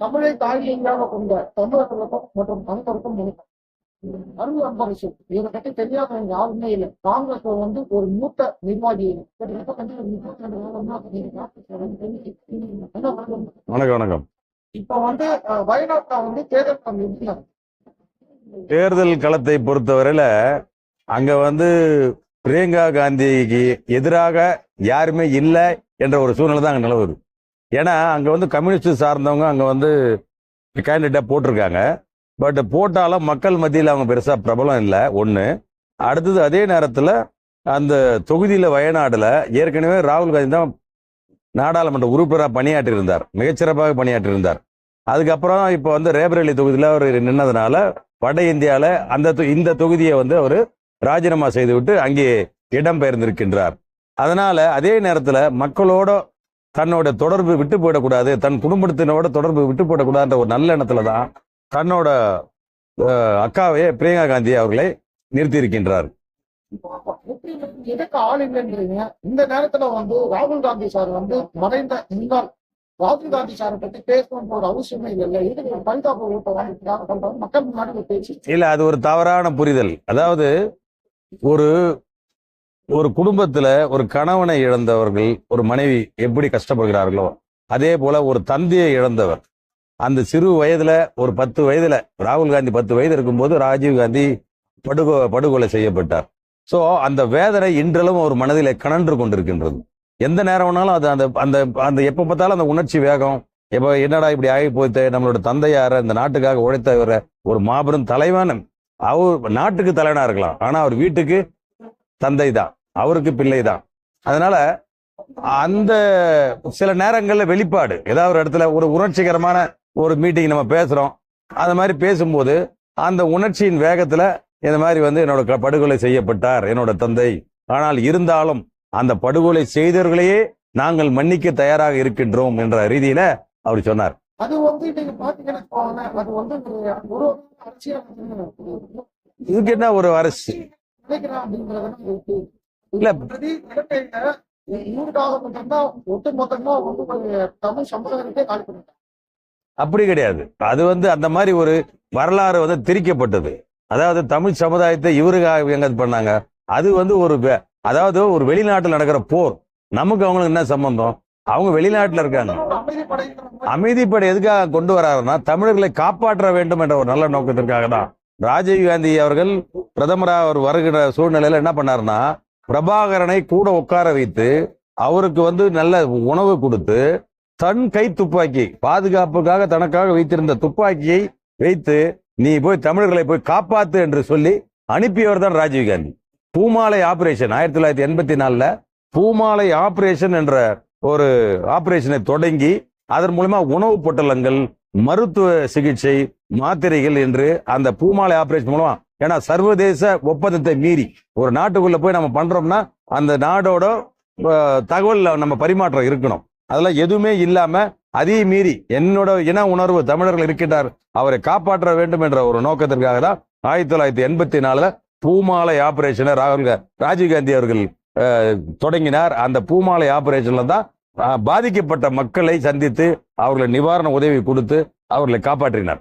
தமிழை தாய்மொழியாக கொண்ட தமிழர்களுக்கும் மற்றும் தமிழருக்கும் வணக்கம் அருள் அன்பரசு இவரை பத்தி தெரியாதவங்க யாருமே இல்லை காங்கிரஸ்ல வந்து ஒரு மூத்த நிர்வாகி வணக்கம். வணக்கம் இப்ப வந்து வயநாட்டுல வந்து தேர்தல்? தேர்தல் களத்தை பொறுத்தவரையில அங்க வந்து பிரியங்கா காந்திக்கு எதிராக யாருமே இல்லை என்ற ஒரு சூழ்நிலை தான் அங்க நிலவுது ஏன்னா அங்கே வந்து கம்யூனிஸ்ட் சார்ந்தவங்க அங்கே வந்து கேண்டிடேட்டாக போட்டிருக்காங்க. பட் போட்டாலும் மக்கள் மத்தியில் அவங்க பெருசாக பிரபலம் இல்லை. ஒன்று அடுத்தது அதே நேரத்தில் அந்த தொகுதியில் வயநாடில் ஏற்கனவே ராகுல் காந்தி தான் நாடாளுமன்ற உறுப்பினராக பணியாற்றி இருந்தார் மிகச்சிறப்பாக பணியாற்றி இருந்தார் அதுக்கப்புறம் இப்போ வந்து ரேபரேலி தொகுதியில் அவர் நின்னதுனால வட இந்தியாவில் அந்த தொ- இந்த தொகுதியை வந்து அவர் ராஜினாமா செய்துவிட்டு அங்கே இடம்பெயர்ந்திருக்கின்றார். அதனால அதே நேரத்தில் மக்களோட தன்னோட தொடர்பு விட்டு போயிடக்கூடாது தன் குடும்பத்தினோட தொடர்பு விட்டு போயிடக்கூடாதுன்ற ஒரு நல்ல எண்ணத்துல தான் தன்னோட அக்காவே பிரியங்கா காந்தி அவர்களை எதுக்கு ஆள் இல்லைன்றீங்க? இந்த நேரத்துல வந்து ராகுல் காந்தி சார் வந்து மறைந்த முன்னாள் ராகுல் காந்தி சாரை பத்தி பேசணும்ன்ற ஒரு அவசியமே இல்லை. இதுக்கு பரிதாப மக்கள் முன்னாடி பேச்சு இல்ல அது ஒரு தவறான புரிதல். அதாவது ஒரு ஒரு குடும்பத்துல ஒரு கணவனை இழந்தவர்கள் ஒரு மனைவி எப்படி கஷ்டப்படுகிறார்களோ அதே போல ஒரு தந்தையை இழந்தவர். அந்த சிறு வயதுல ஒரு பத்து வயதுல ராகுல் காந்தி பத்து வயது இருக்கும்போது ராஜீவ் காந்தி படுகொ படுகொலை செய்யப்பட்டார். சோ அந்த வேதனை இன்றளவும் அவர் மனதிலே கணன்று கொண்டிருக்கின்றது. எந்த நேரம் வேணாலும் அது அந்த அந்த அந்த எப்ப பார்த்தாலும் அந்த உணர்ச்சி வேகம் எப்ப என்னடா இப்படி ஆகி போய்த்த நம்மளோட தந்தையார இந்த நாட்டுக்காக உழைத்தவர ஒரு மாபெரும் தலைவன். அவர் நாட்டுக்கு தலைவனா இருக்கலாம் ஆனா அவர் வீட்டுக்கு தந்தை தான் அவருக்கு பிள்ளை தான் அதனால அந்த சில நேரங்கள்ல வெளிப்பாடு ஏதாவது ஒரு இடத்துல ஒரு உணர்ச்சிகரமான ஒரு மீட்டிங் நம்ம பேசுறோம். அந்த மாதிரி பேசும்போது அந்த உணர்ச்சியின் வேகத்துல இந்த மாதிரி வந்து என்னோட படுகொலை செய்யப்பட்டார் என்னோட தந்தை. ஆனால் இருந்தாலும் அந்த படுகொலை செய்தவர்களையே நாங்கள் மன்னிக்க தயாராக இருக்கின்றோம் என்ற ரீதியில அவர் சொன்னார். அது வந்து நீங்க பாத்தீங்கன்னா வச்சுக்கோங்களேன், அது வந்து ஒரு ஒரு அரசியல். இதுக்கு என்ன ஒரு அரசு? இல்ல. அப்படி கிடையாது. அது வந்து அந்த மாதிரி ஒரு வரலாறு வந்து திரிக்கப்பட்டது. அதாவது தமிழ் சமுதாயத்தை இவருக்காக எங்க பண்ணாங்க. அது வந்து ஒரு அதாவது ஒரு வெளிநாட்டில் நடக்கிற போர். நமக்கு அவங்களுக்கு என்ன சம்பந்தம்? அவங்க வெளிநாட்டுல இருக்காங்க. அமைதிப்படை எதுக்காக கொண்டு வராருன்னா தமிழர்களை காப்பாற்ற வேண்டும் என்ற ஒரு நல்ல நோக்கத்திற்காக தான். ராஜீவ் காந்தி அவர்கள் பிரதமராக அவர் வருகிற சூழ்நிலையில என்ன பண்ணாருன்னா பிரபாகரனை கூட உட்கார வைத்து அவருக்கு வந்து நல்ல உணவு கொடுத்து தன் கை துப்பாக்கி பாதுகாப்புக்காக தனக்காக வைத்திருந்த துப்பாக்கியை வைத்து நீ போய் தமிழர்களை போய் காப்பாத்து என்று சொல்லி அனுப்பியவர் தான் ராஜீவ் காந்தி. பூமாலை ஆபரேஷன் ஆயிரத்தி தொள்ளாயிரத்தி எண்பத்தி நாலுல பூமாலை ஆபரேஷன் என்ற ஒரு ஆபரேஷனை தொடங்கி அதன் மூலமா உணவு பொட்டலங்கள் மருத்துவ சிகிச்சை மாத்திரைகள் என்று அந்த பூமாலை ஆபரேஷன் மூலமா ஏன்னா சர்வதேச ஒப்பந்தத்தை மீறி ஒரு நாட்டுக்குள்ள போய் நம்ம பண்றோம்னா அந்த நாடோட தகவல் நம்ம பரிமாற்றம் இருக்கணும். அதெல்லாம் எதுவுமே இல்லாம அதையும் மீறி என்னோட இன உணர்வு தமிழர்கள் இருக்கின்றார் அவரை காப்பாற்ற வேண்டும் என்ற ஒரு நோக்கத்திற்காக தான் ஆயிரத்தி தொள்ளாயிரத்தி எண்பத்தி நாலுல பூமாலை ஆபரேஷனை ராகுல் ராஜீவ்காந்தி ராஜீவ் காந்தி அவர்கள் தொடங்கினார். அந்த பூமாலை ஆபரேஷன்ல தான் பாதிக்கப்பட்ட மக்களை சந்தித்து அவர்களை நிவாரண உதவி கொடுத்து அவர்களை காப்பாற்றினார்.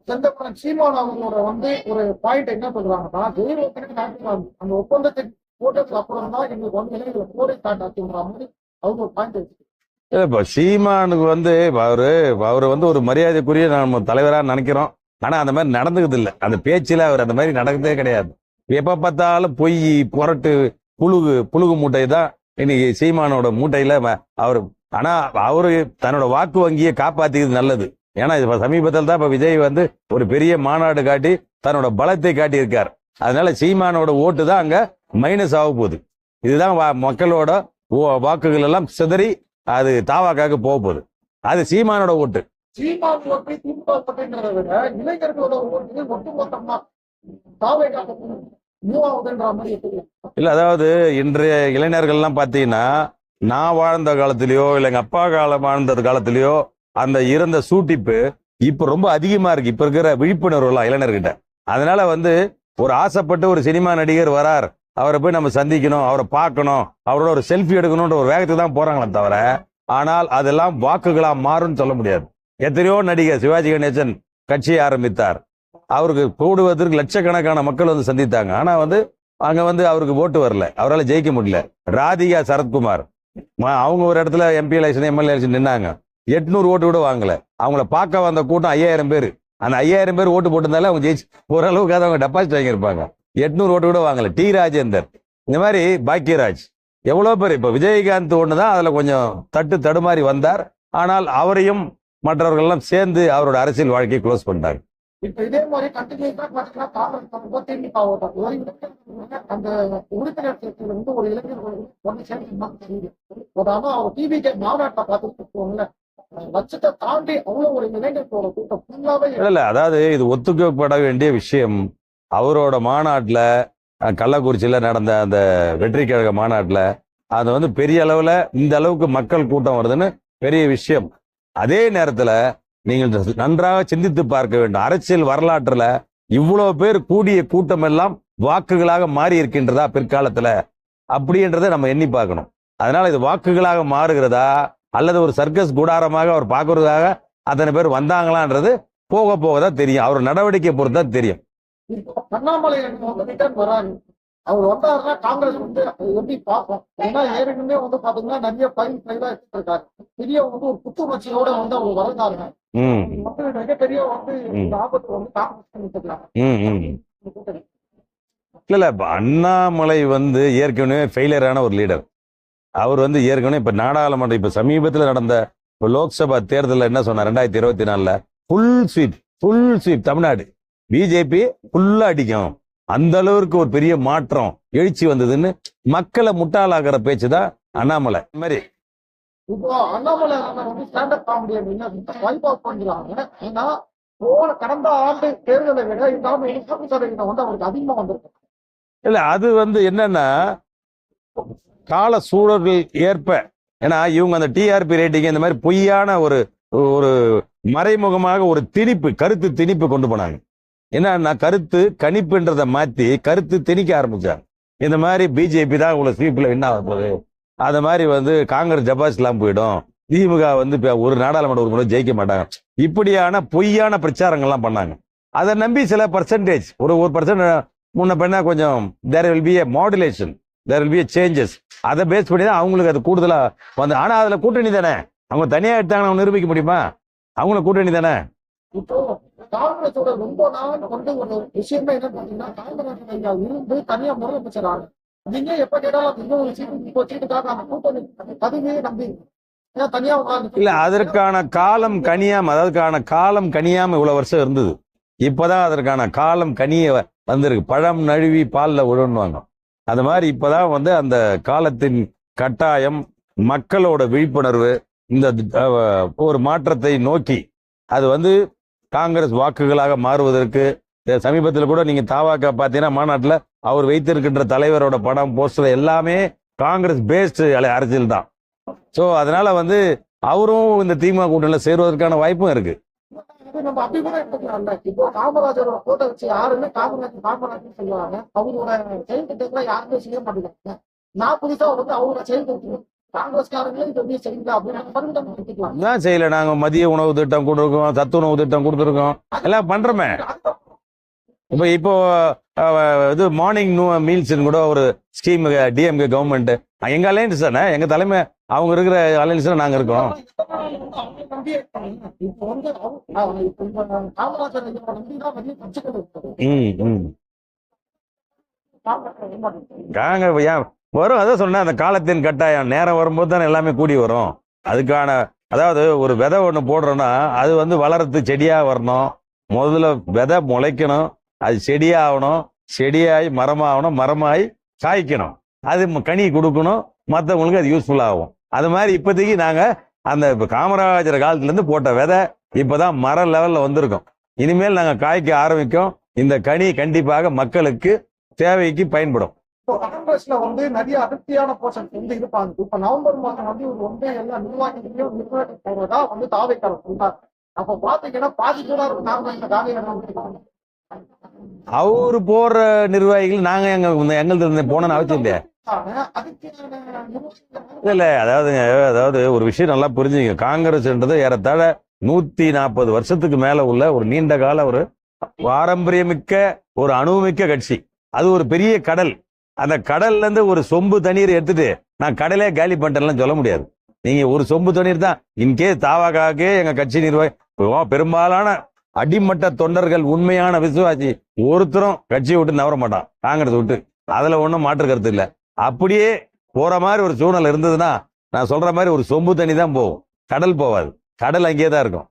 இப்போ செந்தப்பன் சீமான் அவங்களோட வந்து ஒரு பாயிண்ட் என்ன சொல்றாங்கன்னா தெய்வத்திற்கு நாட்டுக்கு அந்த ஒப்பந்தத்தை போட்டதுக்கு அப்புறம் தான் எங்களுக்கு வந்து இளைஞர்களை போரை ஸ்டார்ட் ஆச்சுங்கிற மாதிரி அவங்க ஒரு பாயிண்ட் வச்சு இல்ல, இப்ப சீமானுக்கு வந்து அவரு அவரு வந்து ஒரு மரியாதைக்குரிய நம்ம தலைவரா நினைக்கிறோம். ஆனா அந்த மாதிரி நடந்துக்குது இல்ல. அந்த பேச்சுல அவர் அந்த மாதிரி நடந்ததே கிடையாது. எப்ப பார்த்தாலும் பொய் புரட்டு புழுகு புழுகு மூட்டை தான் இன்னைக்கு சீமானோட மூட்டையில அவர். ஆனா அவரு தன்னோட வாக்கு வங்கியை காப்பாத்திக்கிறது நல்லது. ஏன்னா இப்ப சமீபத்தில் தான் இப்ப விஜய் வந்து ஒரு பெரிய மாநாடு காட்டி தன்னோட பலத்தை காட்டி இருக்கார் அதனால சீமானோட ஓட்டு தான் அங்க மைனஸ் ஆக போகுது. இதுதான் மக்களோட வாக்குகள் எல்லாம் சிதறி அது தாவாக்காக போக போகுது. அது சீமானோட ஓட்டு. இல்ல அதாவது இன்றைய இளைஞர்கள்லாம் பாத்தீங்கன்னா நான் வாழ்ந்த காலத்திலயோ இல்ல எங்க அப்பா காலம் வாழ்ந்த காலத்திலயோ அந்த இறந்த சூட்டிப்பு இப்ப ரொம்ப அதிகமா இருக்கு. இப்ப இருக்கிற விழிப்புணர்வு எல்லாம் இளைஞர்கிட்ட. அதனால வந்து ஒரு ஆசைப்பட்டு ஒரு சினிமா நடிகர் வரார். அவரை போய் நம்ம சந்திக்கணும் அவரை பார்க்கணும் அவரோட ஒரு செல்ஃபி எடுக்கணும்ன்ற ஒரு வேகத்துக்கு தான் போறாங்களே தவிர ஆனால் அதெல்லாம் வாக்குகளா மாறும்னு சொல்ல முடியாது. எத்தனையோ நடிகர் சிவாஜி கணேசன் கட்சியை ஆரம்பித்தார். அவருக்கு கூடுவதற்கு லட்சக்கணக்கான மக்கள் வந்து சந்தித்தாங்க. ஆனா வந்து அங்க வந்து அவருக்கு ஓட்டு வரல. அவரால் ஜெயிக்க முடியல. ராதிகா சரத்குமார். அவங்க ஒரு இடத்துல எம்பி எலெக்ஷன் எம்எல்ஏ எலெக்ஷன் நின்னாங்க. எட்நூறு ஓட்டு கூட வாங்கல. அவங்கள பார்க்க வந்த கூட்டம் ஐயாயிரம் பேர். அந்த ஐயாயிரம் பேர் ஓட்டு போட்டிருந்தாலே அவங்க ஜெயிச்சு ஓரளவுக்கு அவங்க டெபாசிட் வாங்கியிருப்பாங்க. எட்நூறு ஓட்டு கூட வாங்கல. டி ராஜேந்தர். இந்த மாதிரி பாக்கியராஜ். எவ்வளோ பேர்? இப்போ விஜயகாந்த் ஒன்று தான் அதில் கொஞ்சம் தட்டு தடுமாறி வந்தார். ஆனால் அவரையும் மற்றவர்கள்லாம் சேர்ந்து அவரோட அரசியல் வாழ்க்கையை க்ளோஸ் பண்ணிட்டாங்க இப்ப இதே மாதிரி கண்டினியூஸா பாத்தீங்கன்னா திமுக அந்த உறுப்பினர் சேர்க்கையில வந்து ஒரு ஒன்று சேர்ந்து ஒரு ஆனா அவர் டிவிகே பார்த்துட்டு லட்சத்தை தாண்டி அவ்வளவு ஒரு இளைஞர்களோட கூட்டம் ஃபுல்லாவே இல்ல. இல்ல அதாவது இது ஒத்துக்கப்பட வேண்டிய விஷயம். அவரோட மாநாட்டில் கள்ளக்குறிச்சியில் நடந்த அந்த வெற்றி கழக மாநாட்டில் அது வந்து பெரிய அளவில் இந்த அளவுக்கு மக்கள் கூட்டம் வருதுன்னு பெரிய விஷயம். அதே நேரத்தில் நீங்கள் நன்றாக சிந்தித்து பார்க்க வேண்டும். அரசியல் வரலாற்றுல இவ்வளவு பேர் கூடிய கூட்டம் எல்லாம் வாக்குகளாக மாறி இருக்கின்றதா பிற்காலத்துல? அப்படின்றத நம்ம எண்ணி பார்க்கணும். அதனால இது வாக்குகளாக மாறுகிறதா? அல்லது ஒரு சர்க்கஸ் கூடாரமாக அவர் பார்க்கறதுக்காக அத்தனை பேர் வந்தாங்களான்றது போக போக தான் தெரியும். அவர் நடவடிக்கை பொறுத்து தான் தெரியும். அண்ணாமலை அவர் வந்தாருன்னா காங்கிரஸ் வந்து அதை எப்படி பார்ப்போம் ஏன்னா ஏற்கனவே வந்து பாத்தீங்கன்னா நிறைய பயிர் பயிரா இருக்காரு. பெரிய வந்து ஒரு புத்துணர்ச்சியோட வந்து அவர் வளர்ந்தாருங்க ம். வந்து மிகப்பெரிய வந்து ம். இந்த ஆபத்து வந்து காங்கிரஸ் பண்ணிக்கலாம் ம் ம். இல்ல அண்ணாமலை வந்து ஏற்கனவே ஃபெயிலியரான ஒரு லீடர் அவர் வந்து ஏற்கனவே இப்ப நாடாளுமன்ற இப்ப சமீபத்தில் நடந்த இப்ப லோக்சபா தேர்தலில் என்ன சொன்னார்? ரெண்டாயிரத்தி இருபத்தி நாலுல full sweep full sweep Tamil Nadu. BJP ஃபுல்லா அடிக்கும். அந்த அளவுக்கு ஒரு பெரிய மாற்றம் எழுச்சி வந்ததுன்னு மக்களை முட்டாளாக்குற பேச்சு தான் அண்ணாமலை. இந்த மாதிரி. இப்போ அண்ணாமலை அண்ணன் வந்து ஸ்டாண்டப் காமெடியன் வைப் அவுட் பண்றாங்க ஏன்னா போன கடந்த ஆண்டு தேர்தலை விட இந்த ஆண்டு இன்கம் சதவீதம் வந்து அவருக்கு அதிகமா வந்திருக்கு. இல்ல அது வந்து என்னன்னா கால சூழல்கள் ஏற்ப ஏன்னா இவங்க அந்த டிஆர்பி ரேட்டிங் இந்த மாதிரி பொய்யான ஒரு ஒரு மறைமுகமாக ஒரு திணிப்பு கருத்து திணிப்பு கொண்டு போனாங்க. என்னன்னா கருத்து கணிப்புன்றதை மாத்தி கருத்து திணிக்க ஆரம்பிச்சாங்க. இந்த மாதிரி பிஜேபி தான் உங்களை ஸ்வீப்ல என்ன ஆக போகுது. அது மாதிரி வந்து காங்கிரஸ் ஜபாஸ்லாம் போயிடும். திமுக வந்து ஒரு நாடாளுமன்ற உறுப்பினர் ஜெயிக்க மாட்டாங்க. இப்படியான பொய்யான பிரச்சாரங்கள்லாம் பண்ணாங்க. அதை நம்பி சில பர்சன்டேஜ் ஒரு ஒரு பர்சன்ட் முன்ன பின்ன கொஞ்சம் there will be a modulation there will be changes அதை பேஸ் பண்ணி தான் அவங்களுக்கு அது கூடுதலா வந்து ஆனா அதுல கூட்டணி தானே? அவங்க தனியா எடுத்தாங்கன்னா நிரூபிக்க முடியுமா? அவங்கள கூட்டணி தானே? இப்போ காங்கிரஸோட ரொம்ப நாள் வந்து ஒரு விஷயமே என்ன பாத்தீங்கன்னா காங்கிரஸ் ஐயா இருந்து தனியா முதலமைச்சர் ஆகும் நீங்க எப்ப கேட்டாலும் அந்த இன்னொரு சீட்டு இப்போ சீட்டுக்காக அந்த கூட்டணி பதவியே நம்பி ஏன் தனியா உட்கார்ந்து இல்ல அதற்கான காலம் கனியாம அதற்கான காலம் கனியாம இவ்வளவு வருஷம் இருந்தது. இப்பதான் அதற்கான காலம் கனிய வந்திருக்கு. பழம் நழுவி பால்ல விழுன்னுவாங்க. அது மாதிரி இப்போதான் வந்து அந்த காலத்தின் கட்டாயம் மக்களோட விழிப்புணர்வு இந்த ஒரு மாற்றத்தை நோக்கி அது வந்து காங்கிரஸ் வாக்குகளாக மாறுவதற்கு சமீபத்தில் கூட நீங்கள் தாவாக்கா பார்த்தீங்கன்னா மாநாட்டில் அவர் வைத்திருக்கின்ற தலைவரோட படம் போஸ்டர் எல்லாமே காங்கிரஸ் பேஸ்டு அரசியல் தான். ஸோ அதனால வந்து அவரும் இந்த திமுக கூட்டணியில் சேருவதற்கான வாய்ப்பும் இருக்குது அது நம்ம அப்படி கூட எடுத்துக்கலாம்ல இப்போ காமராஜரோட போட்டோ வச்சு யாருமே காமராஜர் காமராஜர் சொல்லுவாங்க. அவரோட செயல் திட்டங்களை யாருமே செய்ய மாட்டேங்கிறாங்க. நான் புதுசா வந்து அவரோட செயல் திட்டம் காங்கிரஸ்காரங்களே செய்யல நாங்க மதிய உணவு திட்டம் கொடுத்துருக்கோம் சத்து உணவு திட்டம் கொடுத்துருக்கோம். எல்லாம் பண்றோமே. இப்போ இப்போ இது மார்னிங் மீல்ஸ் கூட ஒரு ஸ்கீம் டிஎம்கே கவர்மெண்ட் எங்க அலையன்ஸ் தானே? எங்க தலைமை அவங்க இருக்கிற அலையன்ஸ்ல நாங்க இருக்கோம். ம் ம். காங்க ஏன் வரும் அதான் சொன்னேன் அந்த காலத்தின் கட்டாயம். நேரம் வரும்போது தானே எல்லாமே கூடி வரும். அதுக்கான அதாவது ஒரு விதை ஒன்று போடுறோன்னா அது வந்து வளர்த்து செடியாக வரணும். முதல்ல விதை முளைக்கணும் அது செடியாகணும் செடியாகி மரமாகணும் மரமாகி காய்க்கணும் அது கனி கொடுக்கணும் மற்றவங்களுக்கு அது யூஸ்ஃபுல்லாகும் அது மாதிரி இப்போதைக்கு நாங்கள் அந்த இப்போ காமராஜர் காலத்துலேருந்து போட்ட விதை இப்போதான் மர லெவலில் வந்திருக்கோம். இனிமேல் நாங்கள் காய்க்க ஆரம்பிக்கும். இந்த கனி கண்டிப்பாக மக்களுக்கு தேவைக்கு பயன்படும். இப்போ காங்கிரஸ்ல வந்து நிறைய அதிருப்தியான போர்ஷன்ஸ் வந்து இருப்பாங்க. இப்ப நவம்பர் மாதம் வந்து இவர் வந்து எல்லா நிர்வாகிகளையும் நிர்வாகி போறதா வந்து தாவைக்கார சொல்றாரு. அப்ப பாத்தீங்கன்னா பாதி கூட காங்கிரஸ் காலையில அவரு போற நிர்வாகிகள் நாங்க எங்க இருந்து போனோம்னு அவசியம் இல்லையா? அதுக்கான இல்ல அதாவது அதாவது ஒரு விஷயம் நல்லா புரிஞ்சுங்க. காங்கிரஸ்ன்றது ஏறத்தாழ நூத்தி நாற்பது வருஷத்துக்கு மேல உள்ள ஒரு நீண்ட கால ஒரு பாரம்பரியமிக்க ஒரு அணுமிக்க கட்சி. அது ஒரு பெரிய கடல். அந்த கடல்ல இருந்து ஒரு சொம்பு தண்ணீர் எடுத்துட்டு நான் கடலே காலி பண்ணிட்டேன்லாம் சொல்ல முடியாது. நீங்க ஒரு சொம்பு தண்ணீர் தான். இன்கே தாவாக்காக்கே எங்க கட்சி நிர்வாகி பெரும்பாலான அடிமட்ட தொண்டர்கள் உண்மையான விசுவாசி ஒருத்தரும் கட்சியை விட்டு நவர மாட்டான் காங்கிரஸ் விட்டு. அதுல ஒன்றும் மாற்று கருத்து இல்லை. அப்படியே போற மாதிரி ஒரு சூழ்நிலை இருந்ததுன்னா நான் சொல்ற மாதிரி ஒரு சொம்பு தண்ணி தான் போகும். கடல் போவாது கடல் அங்கேயே தான் இருக்கும்.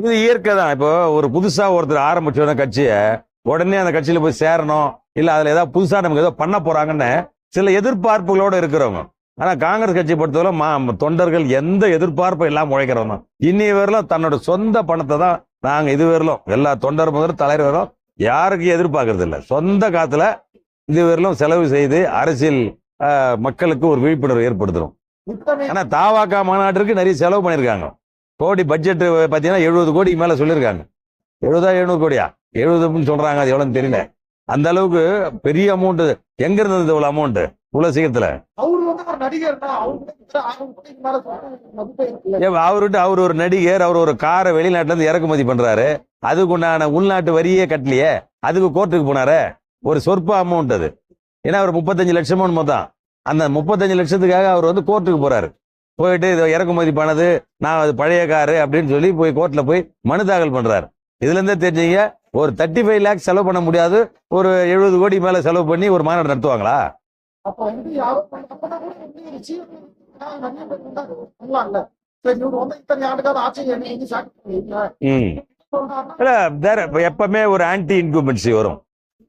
இது இயற்கை தான். இப்போ ஒரு புதுசா ஒருத்தர் ஆரம்பிச்சோட கட்சியை உடனே அந்த கட்சியில போய் சேரணும் இல்ல அதுல ஏதாவது புதுசா நமக்கு ஏதோ பண்ண போறாங்கன்னு சில எதிர்பார்ப்புகளோட இருக்கிறவங்க. ஆனா காங்கிரஸ் கட்சி பொறுத்தவரை மா- தொண்டர்கள் எந்த எதிர்பார்ப்பும் இல்லாம உழைக்கிறவங்க இன்னி வரலும் தன்னோட சொந்த பணத்தை தான் நாங்க இது வரலும் எல்லா தொண்டர் முதல் தலைவர் வரலும் யாருக்கும் எதிர்பார்க்கறது இல்ல. சொந்த காத்துல இது வரலும் செலவு செய்து அரசியல் மக்களுக்கு ஒரு விழிப்புணர்வு ஏற்படுத்துறோம். ஆனா தாவாக்கா மாநாட்டிற்கு நிறைய செலவு பண்ணிருக்காங்க கோடி பட்ஜெட் பாத்தீங்கன்னா எழுபது கோடிக்கு மேல சொல்லியிருக்காங்க. எழுபதா எழுநூறு கோடியா? எழுபதுன்னு சொல்றாங்க அது எவ்வளவுன்னு தெரியல. அந்த அளவுக்கு பெரிய அமௌண்ட் எங்க இருந்தது இவ்வளவு அமௌண்ட் இவ்வளவு சீக்கிரத்துல. அவர்கிட்ட அவர் ஒரு நடிகர் அவர் ஒரு காரை வெளிநாட்டுல இருந்து இறக்குமதி பண்றாரு. அதுக்கு உண்டான உள்நாட்டு வரியே கட்டலையே. அதுக்கு கோர்ட்டுக்கு போனாரு. ஒரு சொற்ப அமௌண்ட் அது. ஏன்னா அவர் முப்பத்தஞ்சு லட்சமோ மொத்தம். அந்த முப்பத்தஞ்சு லட்சத்துக்காக அவர் வந்து கோர்ட்டுக்கு போறாரு. போயிட்டு இதை இறக்குமதி பண்ணது நான் அது பழைய காரு அப்படின்னு சொல்லி போய் கோர்ட்ல போய் மனு தாக்கல் பண்றாரு. இதுல இருந்தே தெரிஞ்சீங்க ஒரு தேர்ட்டி ஃபைவ் லேக்ஸ் செலவு பண்ண முடியாது. ஒரு எழுபது கோடி மேல செலவு பண்ணி ஒரு மாநாடு நடத்துவாங்களா? எப்பவுமே ஒரு ஆன்டி இன்குமென்சி வரும்.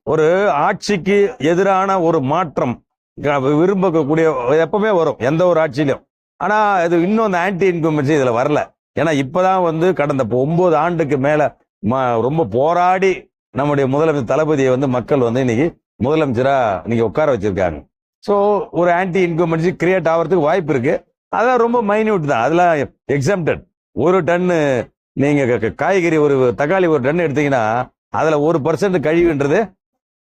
ஒரு ஆட்சிக்கு எதிரான ஒரு மாற்றம் விரும்பக்கூடிய எப்பவுமே வரும் எந்த ஒரு ஆட்சியிலும். ஆனா இது இன்னும் அந்த ஆன்டி இன்குமென்சி இதுல வரல. ஏன்னா இப்பதான் வந்து கடந்த ஒன்பது ஆண்டுக்கு மேல ரொம்ப போராடி நம்முடைய முதலமைச்சர் தளபதியை வந்து மக்கள் வந்து இன்னைக்கு முதலமைச்சரா இன்னைக்கு உட்கார வச்சிருக்காங்க. ஸோ ஒரு ஆன்டி இன்குமென்சி கிரியேட் ஆகிறதுக்கு வாய்ப்பு இருக்கு. அதான் ரொம்ப மைன்யூட் தான். அதெல்லாம் எக்ஸாம்டட் ஒரு டன்னு நீங்க க- காய்கறி ஒரு தக்காளி ஒரு டன் எடுத்தீங்கன்னா அதுல ஒரு பர்சன்ட் கழிவுன்றது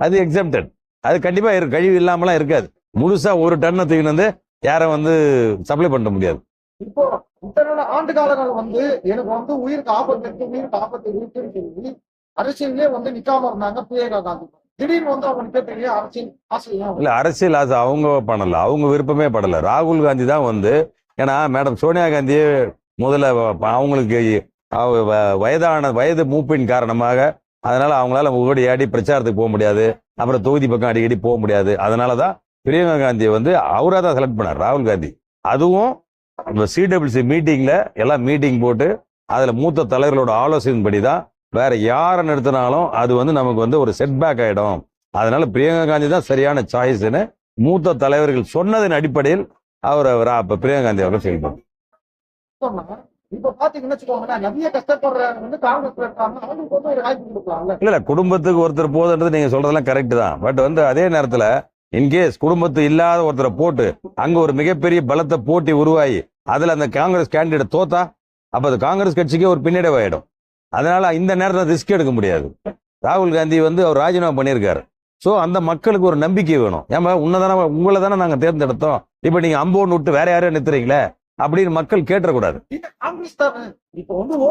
அது எக்ஸாம்டட் அது கண்டிப்பா இருக்கு கழிவு இல்லாமலாம் இருக்காது. முழுசா ஒரு டன்னை தூக்கிட்டு வந்து யாரும் வந்து சப்ளை பண்ண முடியாது. இப்போ இத்தனை ஆண்டு காலங்கள் வந்து எனக்கு வந்து உயிருக்கு ஆபத்து இருக்கு உயிருக்கு ஆபத்து இருக்குன்னு சொல்லி அரசியலே வந்து நிக்காம இருந்தாங்க பிரியங்கா காந்தி. திடீர்னு வந்து அவங்களுக்கு பெரிய அரசியல் ஆசையும் இல்ல அரசியல் ஆசை அவங்க பண்ணல அவங்க விருப்பமே படல. ராகுல் காந்தி தான் வந்து ஏன்னா மேடம் சோனியா காந்தியே முதல்ல அவங்களுக்கு வயதான வயது மூப்பின் காரணமாக அதனால அவங்களால ஓடி ஆடி பிரச்சாரத்துக்கு போக முடியாது. அப்புறம் தொகுதி பக்கம் அடிக்கடி போக முடியாது. அதனாலதான் பிரியங்கா காந்தியை வந்து அவராக தான் செலக்ட் பண்ணார் ராகுல் காந்தி. அதுவும் சிடபிள்யூசி மீட்டிங்ல எல்லாம் மீட்டிங் போட்டு அதுல மூத்த தலைவர்களோட ஆலோசனைப்படி தான் வேற யாரை நிறுத்தினாலும் அது வந்து நமக்கு வந்து ஒரு செட்பேக் ஆயிடும். அதனால பிரியங்கா காந்தி தான் சரியான சாய்ஸ்னு மூத்த தலைவர்கள் சொன்னதன் அடிப்படையில் அவர் ரா- இப்ப பிரியங்கா காந்தி அவர்கள் செயல்படும் இப்ப பாத்தீங்கன்னு நிறைய கஷ்டப்படுற வந்து இருக்காங்க அவங்களுக்கு வந்து ஒரு வாய்ப்பு கொடுக்கலாம்ல. இல்ல குடும்பத்துக்கு ஒருத்தர் போதுன்றது நீங்க சொல்றதெல்லாம் கரெக்ட் தான். பட் வந்து அதே நேரத்துல இன்கேஸ் குடும்பத்து இல்லாத ஒருத்தரை போட்டு அங்க ஒரு மிகப்பெரிய பலத்த போட்டி உருவாகி அதுல அந்த காங்கிரஸ் கேண்டிடேட் தோத்தா அப்ப அது காங்கிரஸ் கட்சிக்கே ஒரு பின்னடைவாயிடும். அதனால இந்த நேரத்தில் ரிஸ்க் எடுக்க முடியாது. ராகுல் காந்தி வந்து அவர் ராஜினாமா பண்ணியிருக்காரு. ஸோ அந்த மக்களுக்கு ஒரு நம்பிக்கை வேணும். ஏமா உன்னதானே உங்களை தானே நாங்கள் தேர்ந்தெடுத்தோம். இப்போ நீங்க அம்போன்னு விட்டு வேற யாரையும் நிறுத்துறீங்களே? அப்படின்னு மக்கள் கேட்டக்கூடாது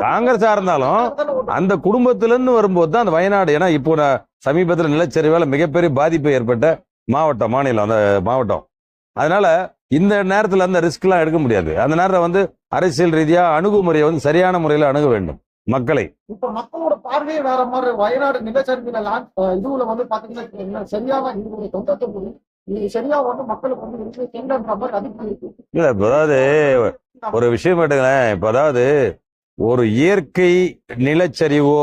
காங்கிரஸ் இருந்தாலும். அந்த குடும்பத்துல இருந்து வரும்போது தான் அந்த வயநாடு ஏன்னா இப்போ சமீபத்தில் நிலச்சரிவால மிகப்பெரிய பாதிப்பு ஏற்பட்ட மாவட்டம் மாநிலம் அந்த மாவட்டம். அதனால இந்த நேரத்துல அந்த ரிஸ்க் எல்லாம் எடுக்க முடியாது. அந்த நேரத்துல வந்து அரசியல் ரீதியா அணுகுமுறையை வந்து சரியான முறையில் அணுக வேண்டும் மக்களை. இப்ப மக்களோட பார்வையே வேற மாதிரி. வயநாடு நிலச்சரிவுல இதுல வந்து பாத்தீங்கன்னா சரியான இல்ல இப்ப அதாவது ஒரு விஷயம் எடுங்களேன் இப்ப அதாவது ஒரு இயற்கை நிலச்சரிவோ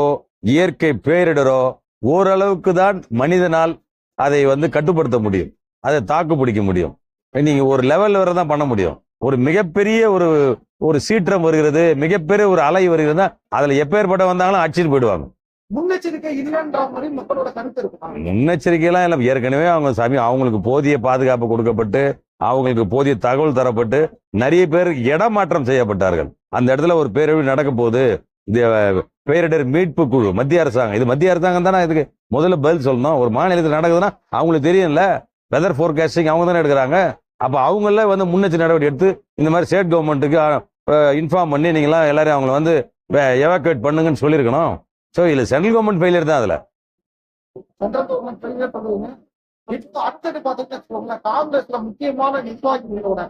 இயற்கை பேரிடரோ ஓரளவுக்கு தான் மனிதனால் அதை வந்து கட்டுப்படுத்த முடியும். அதை தாக்கு பிடிக்க முடியும். நீங்க ஒரு லெவல் வரை தான் பண்ண முடியும். ஒரு மிகப்பெரிய ஒரு ஒரு சீற்றம் வருகிறது மிகப்பெரிய ஒரு அலை வருகிறதுனா அதுல எப்பேற்பட்ட வந்தாங்களும் அடிச்சுட்டு போயிடுவாங்க. முன்னெச்சரிக்கை இல்லைன்ற மாதிரி மக்களோட கருத்து இருக்கு முன்னெச்சரிக்கையெல்லாம் இல்லை. ஏற்கனவே அவங்க சாமி அவங்களுக்கு போதிய பாதுகாப்பு கொடுக்கப்பட்டு அவங்களுக்கு போதிய தகவல் தரப்பட்டு நிறைய பேர் இடமாற்றம் செய்யப்பட்டார்கள். அந்த இடத்துல ஒரு பேரழிவு நடக்க போகுது. பேரிடர் மீட்பு குழு மத்திய அரசாங்கம். இது மத்திய அரசாங்கம் தானே இதுக்கு முதல்ல பதில் சொல்லணும். ஒரு மாநிலத்தில் நடக்குதுன்னா அவங்களுக்கு தெரியும்ல. வெதர் ஃபோர்காஸ்டிங் அவங்க தானே எடுக்கிறாங்க. அப்ப அவங்கள வந்து முன்னெச்சரிக்கை நடவடிக்கை எடுத்து இந்த மாதிரி ஸ்டேட் கவர்மெண்ட்டுக்கு இன்ஃபார்ம் பண்ணி நீங்களாம் எல்லாரும் அவங்கள வந்து எவாக்குவேட் பண்ணுங்கன்னு சொல்லியிருக்கணும். ஸோ இதுல சென்ட்ரல் கவர்மெண்ட் ஃபெயிலியர் தான் அதுல. சென்ட்ரல் கவர்மெண்ட் ஃபெயிலியர் பண்ணுவீங்க இப்போ அடுத்தது பாத்தீங்கன்னா வச்சுக்கோங்களேன் காங்கிரஸ்ல முக்கியமான நிர்வாகிகளோட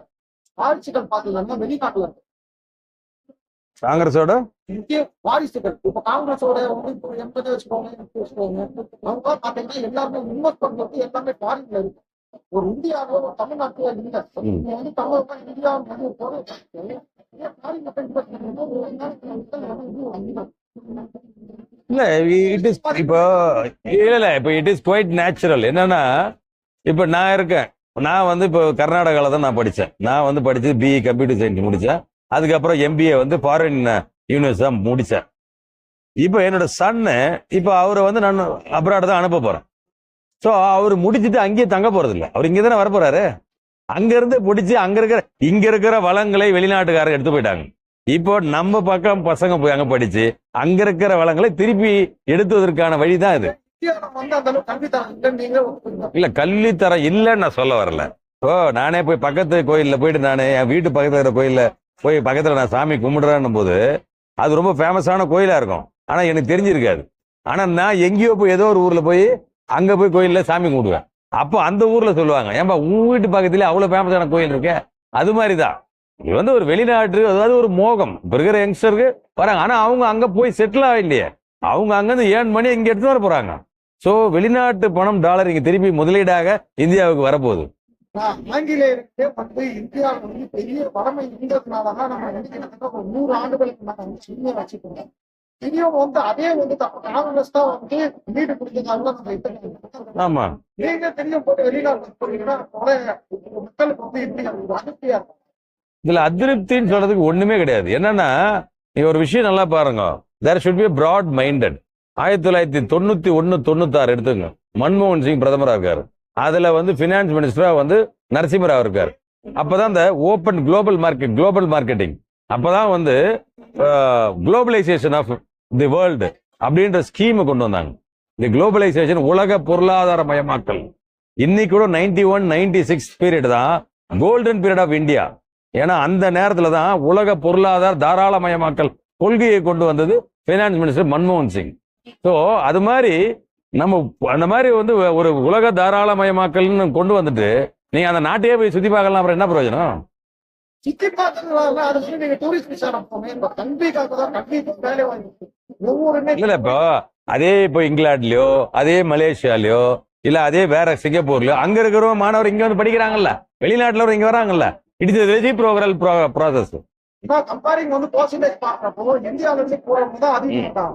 ஆட்சிகள் பாத்தீங்கன்னா வெளிநாட்டுல இருக்கு. காங்கிரஸோட? முக்கிய வாரிசுகள். இப்ப காங்கிரஸோட வந்து இப்போ எண்பது வச்சுக்கோங்க MP வச்சுக்கோங்க. அவங்க பாத்தீங்கன்னா எல்லாருமே இன்வெஸ்ட் பண்றது எல்லாமே ஃபாரின்ல இருக்கு. ஒரு இந்தியாவோ ஒரு தமிழ்நாட்டிலோ இல்ல. நீங்க வந்து தமிழக இந்தியா வந்து பொருள் ஃபாரின்ல ஒரு வெளிநாட்டுல வந்து வந்து ஒரு அதிகம். இல்ல இட் இஸ் இப்போ இல்ல இல்ல இப்போ இட் இஸ் குவைட் நேச்சுரல் என்னன்னா இப்போ நான் இருக்கேன். நான் வந்து இப்போ கர்நாடகால தான் நான் படித்தேன் நான் வந்து படிச்சு பிஇ கம்ப்யூட்டர் சயின்ஸ் முடித்தேன் அதுக்கப்புறம் எம்பிஏ வந்து ஃபாரின் யூனிவர்சிட்டி தான் முடித்தேன் இப்போ என்னோட சன்னு இப்போ அவரை வந்து நான் அப்ராட் தான் அனுப்ப போறேன். ஸோ அவர் முடிச்சுட்டு அங்கேயே தங்க போறது இல்லை அவர் இங்கே தானே வர போறாரு? அங்க இருந்து பிடிச்சி அங்க இருக்கிற இங்க இருக்கிற வளங்களை வெளிநாட்டுக்காரங்க எடுத்து போயிட்டாங்க. இப்போ நம்ம பக்கம் பசங்க போய் அங்க படிச்சு அங்க இருக்கிற வளங்களை திருப்பி எடுத்துவதற்கான வழிதான் இது. இல்ல கல்வித்தரம் இல்லைன்னு நான் சொல்ல வரல. ஓ நானே போய் பக்கத்து கோயில்ல போயிட்டு நானே என் வீட்டு பக்கத்துல இருக்கிற கோயில்ல போய் பக்கத்துல நான் சாமி கும்பிடுறேன்னும் போது அது ரொம்ப ஃபேமஸான கோயிலா இருக்கும். ஆனா எனக்கு தெரிஞ்சிருக்காது. ஆனா நான் எங்கேயோ போய் ஏதோ ஒரு ஊர்ல போய் அங்க போய் கோயில்ல சாமி கும்பிடுவேன். அப்போ அந்த ஊர்ல சொல்லுவாங்க ஏன்பா உன் வீட்டு பக்கத்துல அவ்வளவு ஃபேமஸான கோயில் இருக்கே. அது மாதிரிதான். இது வந்து ஒரு வெளிநாட்டு அதாவது ஒரு மோகம். இப்ப இருக்கிற யங்ஸ்டருக்கு வராங்க ஆனா அவங்க அங்க போய் செட்டில் ஆகலையே. அவங்க அங்கிருந்து ஏர்ன் பண்ணி இங்க எடுத்து வர போறாங்க. சோ வெளிநாட்டு பணம் டாலர் இங்க திருப்பி முதலீடாக இந்தியாவுக்கு வரப்போகுது. நான் ஆங்கிலேயருக்கே வந்து இந்தியாவில் வந்து பெரிய வளமை இருந்ததுனாலதான் நம்ம வந்து கிட்டத்தட்ட ஒரு நூறு ஆண்டுகளுக்கு நம்ம வந்து சின்ன வச்சுக்கோங்க. இனியும் வந்து அதே வந்து தப்பு. காங்கிரஸ் தான் வந்து வீடு கொடுத்ததால நம்ம இப்ப ஆமா. நீங்க தெரியும் போட்டு போறீங்கன்னா கொலை மக்களுக்கு வந்து ஒரு அதிருப்தியா இருக்கும்? இதுல அதிருப்தின்னு சொல்றதுக்கு ஒண்ணுமே கிடையாது. என்னன்னா நீ ஒரு விஷயம் நல்லா பாருங்க. There should be broad minded ஆயிரத்தி தொள்ளாயிரத்தி தொண்ணூத்தி ஒண்ணு தொண்ணூத்தாறு எடுத்துங்க. மன்மோகன் சிங் பிரதமரா இருக்காரு. அதுல வந்து பினான்ஸ் மினிஸ்டரா வந்து நரசிம்மராவ் இருக்காரு. அப்பதான் இந்த open global market global marketing அப்பதான் வந்து குளோபலைசேஷன் ஆஃப் தி வேர்ல்டு அப்படின்ற ஸ்கீமை கொண்டு வந்தாங்க. இந்த குளோபலைசேஷன் உலக பொருளாதார மயமாக்கல். இன்னைக்கு கூட ninety one ninety six period தான் கோல்டன் பீரியட் ஆஃப் இந்தியா ஏன்னா அந்த நேரத்துல தான் உலக பொருளாதார தாராளமயமாக்கல் கொள்கையை கொண்டு வந்தது ஃபைனான்ஸ் மினிஸ்டர் மன்மோகன் சிங். ஸோ அது மாதிரி நம்ம அந்த மாதிரி வந்து ஒரு உலக தாராளமயமாக்கல்னு கொண்டு வந்துட்டு நீங்க அந்த நாட்டையே போய் சுத்தி பார்க்கலாம் அப்புறம் என்ன பிரயோஜனம்? சுத்தி இல்ல இப்போ அதே இப்போ இங்கிலாந்துலயோ அதே மலேசியாலயோ இல்ல அதே வேற சிங்கப்பூர்லயோ அங்க இருக்கிற மாணவர் இங்க வந்து படிக்கிறாங்கல்ல. வெளிநாட்டுல இங்க வராங்கல்ல. இட்ஸ் ரெசிப்ரோகரல் ப்ராசஸ் கம்பேரிங் வந்து பர்சன்டேஜ் பாக்குறப்போ இந்தியால இருந்து போறவங்க தான் அதிகம் தான்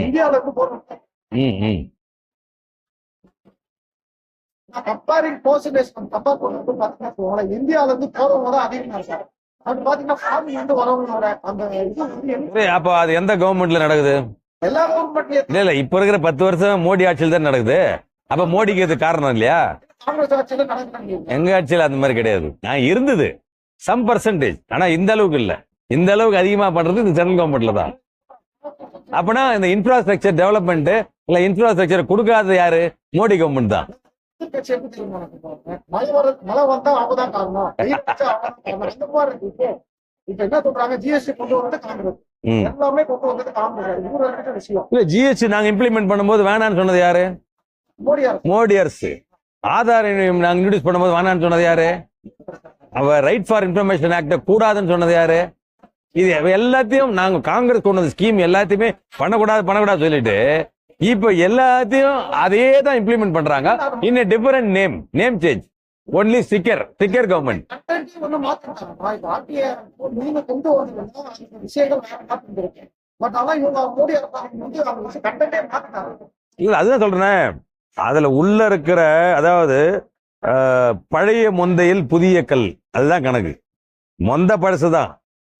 இந்தியால இருந்து போறவங்க. கம்பேரிங் பர்சன்டேஜ் கம்பேர் பண்ணுறது பாத்தீங்கன்னா இந்தியால இருந்து போறவங்க தான் அதிகமா இருக்காங்க. அது பாத்தீங்கன்னா ஃபாரின் வந்து வரவங்களோட அந்த இது வந்து எந்த- அப்போ அது எந்த கவர்மெண்ட்ல நடக்குது? எல்லா கவர்மெண்ட்லயும் இல்ல இல்ல இப்ப இருக்கிற பத்து வருஷம் மோடி ஆட்சியில் தான் நடக்குது. அப்ப மோடிக்கு இது காரணம் இல்லையா? எங்க ஆட்சியில் அந்த மாதிரி கிடையாது. நான் இருந்தது. சம் பர்சன்டேஜ் ஆனா இந்த அளவுக்கு இல்ல. இந்த அளவுக்கு அதிகமா பண்றது இந்த சென்ட்ரல் கவர்மெண்ட்ல தான். அப்பனா இந்த இன்ஃப்ராஸ்ட்ரக்சர் டெவலப்மெண்ட் இல்ல இன்ஃப்ராஸ்ட்ரக்சர் கொடுக்காத யாரு? மோடி கவர்மெண்ட் தான். இல்ல ஜிஎஸ்டி நாங்க இம்ப்ளிமெண்ட் பண்ணும்போது வேணாம்னு சொன்னது யாரு? மோடி அரசு. ஆதார் இணையம் நாங்க இன்ட்ரடியூஸ் பண்ணும்போது வேணாம்னு சொன்னது யாரு? அவ ரைட் ஃபார் இன்ஃபர்மேஷன் ஆக்ட கூடாதுன்னு சொன்னது யாரு? இது எல்லாத்தையும் நாங்க காங்கிரஸ் கொண்டு வந்த ஸ்கீம் எல்லாத்தையுமே பண்ணக்கூடாது பண்ணக்கூடாது சொல்லிட்டு இப்ப எல்லாத்தையும் அதே தான் இம்ப்ளிமெண்ட் பண்றாங்க in different name name change only sticker sticker government இல்ல அதுதான் சொல்றேன். அதுல உள்ள இருக்கிற அதாவது பழைய மொந்தையில் புதிய கல். அதுதான் கணக்கு. மொந்த பழசு தான்.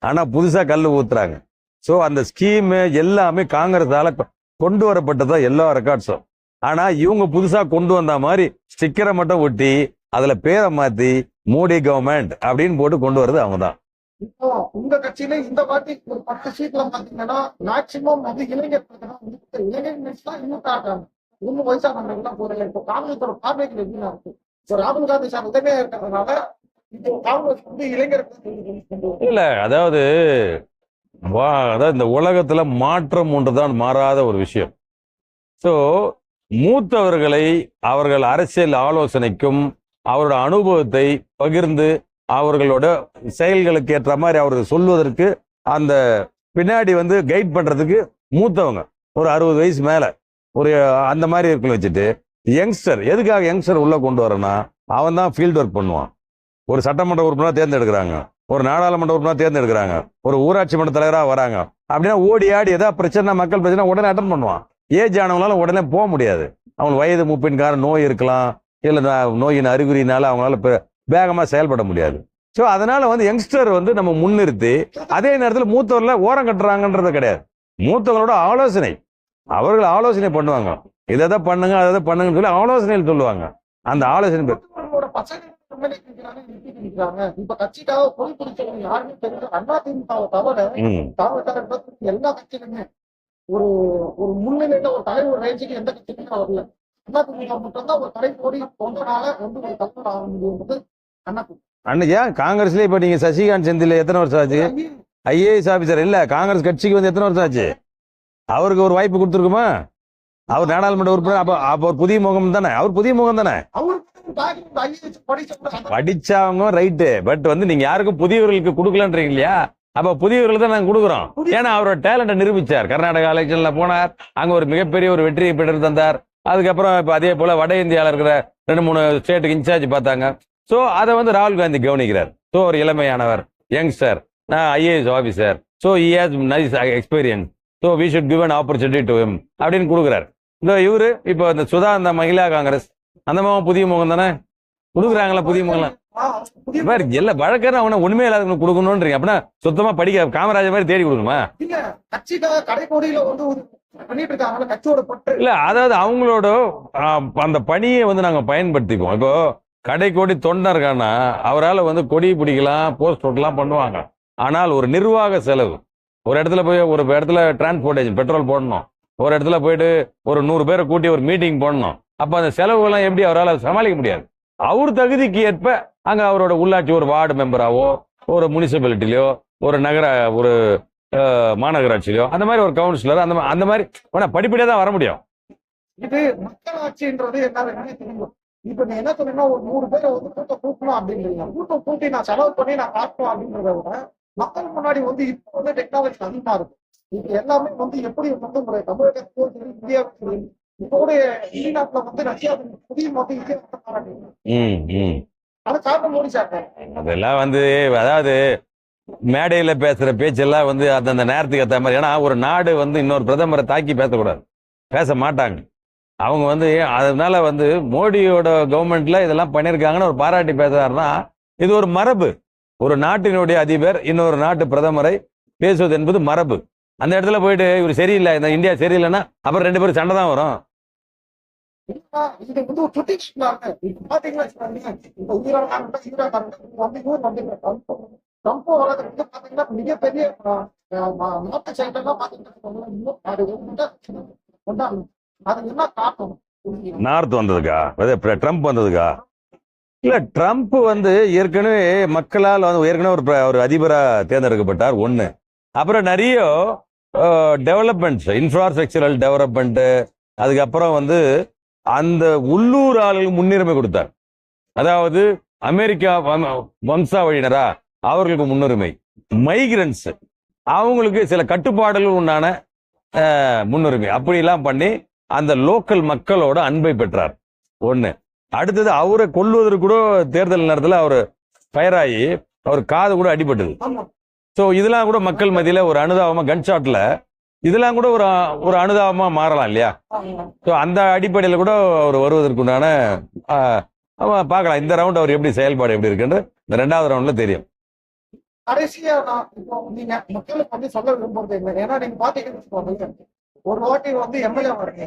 ஆனா புதுசா கல் ஊத்துறாங்க. சோ அந்த ஸ்கீம் எல்லாமே காங்கிரஸால கொண்டு வரப்பட்டதா எல்லா ரெக்கார்ட்ஸும் ஆனா இவங்க புதுசா கொண்டு வந்த மாதிரி ஸ்டிக்கரை மட்டும் ஒட்டி அதுல பேரை மாத்தி மோடி கவர்மெண்ட் அப்படின்னு போட்டு கொண்டு வர்றது அவங்க தான். இப்போ உங்க கட்சியில இந்த வாட்டி ஒரு பத்து சீட்ல பாத்தீங்கன்னா மேக்சிமம் வந்து இளைஞர்கள் இன்னும் காட்டுறாங்க. இன்னும் வயசானவங்க எல்லாம் போறல இப்போ காங்கிரஸோட பார்வைகள் எப்படின்னா இருக்கு. So, ராகுல் காந்தி சார் உதவியா இருக்கிறதுனால இப்போ காங்கிரஸ் வந்து இளைஞர்கள் இல்ல அதாவது வா- அதாவது இந்த உலகத்துல மாற்றம் ஒன்றுதான் மாறாத ஒரு விஷயம். ஸோ மூத்தவர்களை அவர்கள் அரசியல் ஆலோசனைக்கும் அவரோட அனுபவத்தை பகிர்ந்து அவர்களோட செயல்களுக்கு ஏற்ற மாதிரி அவர்கள் சொல்வதற்கு அந்த பின்னாடி வந்து கைட் பண்றதுக்கு மூத்தவங்க. ஒரு அறுபது வயசு மேலே. ஒரு அந்த மாதிரி இருக்குன்னு வச்சுட்டு யங்ஸ்டர் எதுக்காக யங்ஸ்டர் உள்ள கொண்டு வரேன்னா அவன் தான் ஃபீல்டு ஒர்க் பண்ணுவான். ஒரு சட்டமன்ற உறுப்பினராக தேர்ந்தெடுக்கிறாங்க. ஒரு நாடாளுமன்ற உறுப்பினராக தேர்ந்தெடுக்கிறாங்க. ஒரு ஊராட்சி மன்ற தலைவராக வராங்க. அப்படின்னா ஓடி ஆடி ஏதாவது பிரச்சனை மக்கள் பிரச்சனை உடனே அட்டன் பண்ணுவான். ஏஜ் ஆனவங்களால உடனே போக முடியாது. அவங்க வயது முப்பின்கார நோய் இருக்கலாம். இல்லை நோயின் அறிகுறினால அவங்களால வேகமாக செயல்பட முடியாது. ஸோ அதனால வந்து யங்ஸ்டர் வந்து நம்ம முன்னிறுத்தி அதே நேரத்தில் மூத்தவரில் ஓரம் கட்டுறாங்கன்றது கிடையாது. மூத்தவங்களோட ஆலோசனை. அவர்கள் ஆலோசனை பண்ணுவாங்க. இதை தான் பண்ணுங்க அதை தான் பண்ணுங்கன்னு சொல்லி ஆலோசனைகள் சொல்லுவாங்க. அந்த ஆலோசனை பேர் ஒரு ஒரு முன்னிலையில ஒரு தலைவர் ரேஞ்சுக்கு எந்த கட்சிக்குமே வரல. அண்ணா திமுக மட்டும்தான் ஒரு கடை கோடி தொண்டனால வந்து ஒரு தலைவர் ஆக முடியும்ன்றது அண்ணா திமுக அன்னைக்கு ஏன் காங்கிரஸ்லயே இப்ப நீங்க சசிகாந்த் செந்தில் எத்தனை வருஷம் ஆச்சு? ஐஏஎஸ் ஆபீசர் இல்ல காங்கிரஸ் கட்சிக்கு வந்து எத்தனை வருஷம் ஆச்சு? அவருக்கு ஒரு வாய்ப்பு கொடுத்துருக்குமா? அவர் நாடாளுமன்ற உறுப்பினர் அப்ப அப்ப ஒரு புதிய முகம் தானே? அவர் புதிய முகம் தானே? படிச்சவங்க ரைட்டு பட் வந்து நீங்க யாருக்கும் புதியவர்களுக்கு கொடுக்கலன்றீங்க இல்லையா? அப்ப புதியவர்களுக்கு தான் நாங்க கொடுக்குறோம். ஏன்னா அவரோட டேலண்ட நிரூபிச்சார். கர்நாடகா எலெக்ஷன்ல போனார். அங்க ஒரு மிகப்பெரிய ஒரு வெற்றியை பெற்று தந்தார். அதுக்கப்புறம் இப்ப அதே போல வட இந்தியால இருக்கிற ரெண்டு மூணு ஸ்டேட்டுக்கு இன்சார்ஜ் பார்த்தாங்க. சோ அதை வந்து ராகுல் காந்தி கவனிக்கிறார். ஸோ ஒரு இளமையானவர் யங்ஸ்டர் நான் IAS officer. So he has nice experience so we should give an opportunity to him அப்படின்னு கொடுக்குறாரு. இந்த இவரு இப்போ இந்த சுதா இந்த மகிழா காங்கிரஸ் அந்த முகம் புதிய முகம் தானே? கொடுக்குறாங்களா புதிய முகம்லாம் பாரு எல்லா வழக்கறிஞர் அவனை உண்மையே இல்லாதவனுக்கு கொடுக்கணும்ன்றீங்க. அப்படின்னா சுத்தமா படிக்க காமராஜர் மாதிரி தேடி கொடுக்கணுமா? இல்ல இல்ல அதாவது அவங்களோட அந்த பணியை வந்து நாங்க பயன்படுத்திப்போம் இப்போ கடைக்கோடி தொண்டர் இருக்கான்னா அவரால் வந்து கொடி பிடிக்கலாம் போஸ்ட் ஓட்டலாம் பண்ணுவாங்க. ஆனால் ஒரு நிர்வாக செலவு. ஒரு இடத்துல போய் ஒரு இடத்துல டிரான்ஸ்போர்டேஷன் பெட்ரோல் போடணும். ஒரு இடத்துல போயிட்டு ஒரு நூறு பேரை கூட்டி ஒரு மீட்டிங் போடணும். அப்போ அந்த செலவுகள்லாம் எப்படி அவரால் சமாளிக்க முடியாது? அவர் தகுதிக்கு ஏற்ப அங்கே அவரோட உள்ளாட்சி ஒரு வார்டு மெம்பராவோ ஒரு முனிசிபாலிட்டிலையோ ஒரு நகர ஒரு மாநகராட்சியிலையோ அந்த மாதிரி ஒரு கவுன்சிலர் அந்த அந்த மாதிரி ஆனால் படிப்படியாக தான் வர முடியும். இது மக்களாட்சின்றது என்னால என்ன தெரியும் இப்ப நீ என்ன சொன்னீங்கன்னா ஒரு நூறு பேரை வந்து கூட்டம் கூட்டணும் அப்படின்றீங்க. கூட்டம் கூட்டி நான் செலவு பண்ணி நான் காட்டணும் அப்படின்றத விட மக்கள் முன்னாடி வந்து இப்போ வந்து டெக்னாலஜி அதிகமா இருக்கு. இது எல்லாமே வந்து எப்படி வந்து உங்களுடைய தமிழகத்திலும் சரி இந்தியாவிலும் சரி இப்போடைய வெளிநாட்டுல வந்து ரஷ்யா புதிய வந்து இந்தியா பாராட்டுங்க காரணம் மோடி சார் தான். அதெல்லாம் வந்து அதாவது மேடையில் பேசுகிற பேச்செல்லாம் வந்து அந்தந்த நேரத்துக்கு ஏற்ற மாதிரி. ஏன்னா ஒரு நாடு வந்து இன்னொரு பிரதமரை தாக்கி பேசக்கூடாது. பேச மாட்டாங்க. அவங்க வந்து அதனால வந்து மோடியோட கவர்மெண்ட்ல இதெல்லாம் பண்ணியிருக்காங்கன்னு ஒரு பாராட்டி பேசுறாருன்னா இது ஒரு மரபு. ஒரு நாட்டினுடைய அதிபர் இன்னொரு நாட்டு பிரதமரை பேசுவது என்பது மரபு. அந்த இடத்துல போயிட்டு இவர் சரியில்லை இந்த இந்தியா சரியில்லைன்னா அப்புறம் ரெண்டு பேரும் சண்டை தான் வரும். மிகப்பெரிய பாத்தீங்கன்னா நார்த் வந்ததுக்கா? ட்ரம்ப் வந்ததுக்கா? இல்ல ட்ரம்ப் வந்து ஏற்கனவே மக்களால் வந்து ஏற்கனவே ஒரு ஒரு அதிபரா தேர்ந்தெடுக்கப்பட்டார் ஒண்ணு. அப்புறம் நிறைய டெவலப்மெண்ட்ஸ் இன்ஃப்ராஸ்ட்ரக்சரல் டெவலப்மெண்ட்டு அதுக்கப்புறம் வந்து அந்த உள்ளூர் ஆளுக்கு முன்னுரிமை கொடுத்தார். அதாவது அமெரிக்கா வம்சாவழியினரா அவர்களுக்கு முன்னுரிமை. மைக்ரன்ஸ் அவங்களுக்கு சில கட்டுப்பாடுகள் உண்டான முன்னுரிமை. அப்படிலாம் பண்ணி அந்த லோக்கல் மக்களோட அன்பை பெற்றார். ஒன்று அடுத்தது அவரை கொல்வதற்கு கூட தேர்தல் நேரத்தில் அவர் ஃபயராகி ஆகி அவர் காது கூட அடிபட்டது. ஸோ இதெல்லாம் கூட மக்கள் மத்தியில் ஒரு அனுதாபமாக கன்ஷாட்டில் இதெல்லாம் கூட ஒரு ஒரு அனுதாபமாக மாறலாம் இல்லையா? ஸோ அந்த அடிப்படையில் கூட அவர் வருவதற்குண்டான பார்க்கலாம். இந்த ரவுண்ட் அவர் எப்படி செயல்பாடு எப்படி இருக்குன்னு இந்த ரெண்டாவது ரவுண்டில் தெரியும். கடைசியா நான் இப்போ நீங்க மக்களுக்கு வந்து சொல்ல விரும்புறது இல்லை ஏன்னா நீங்க பாத்தீங்கன்னு ஒரு வாட்டி வந்து எம்எல்ஏ வரீங்க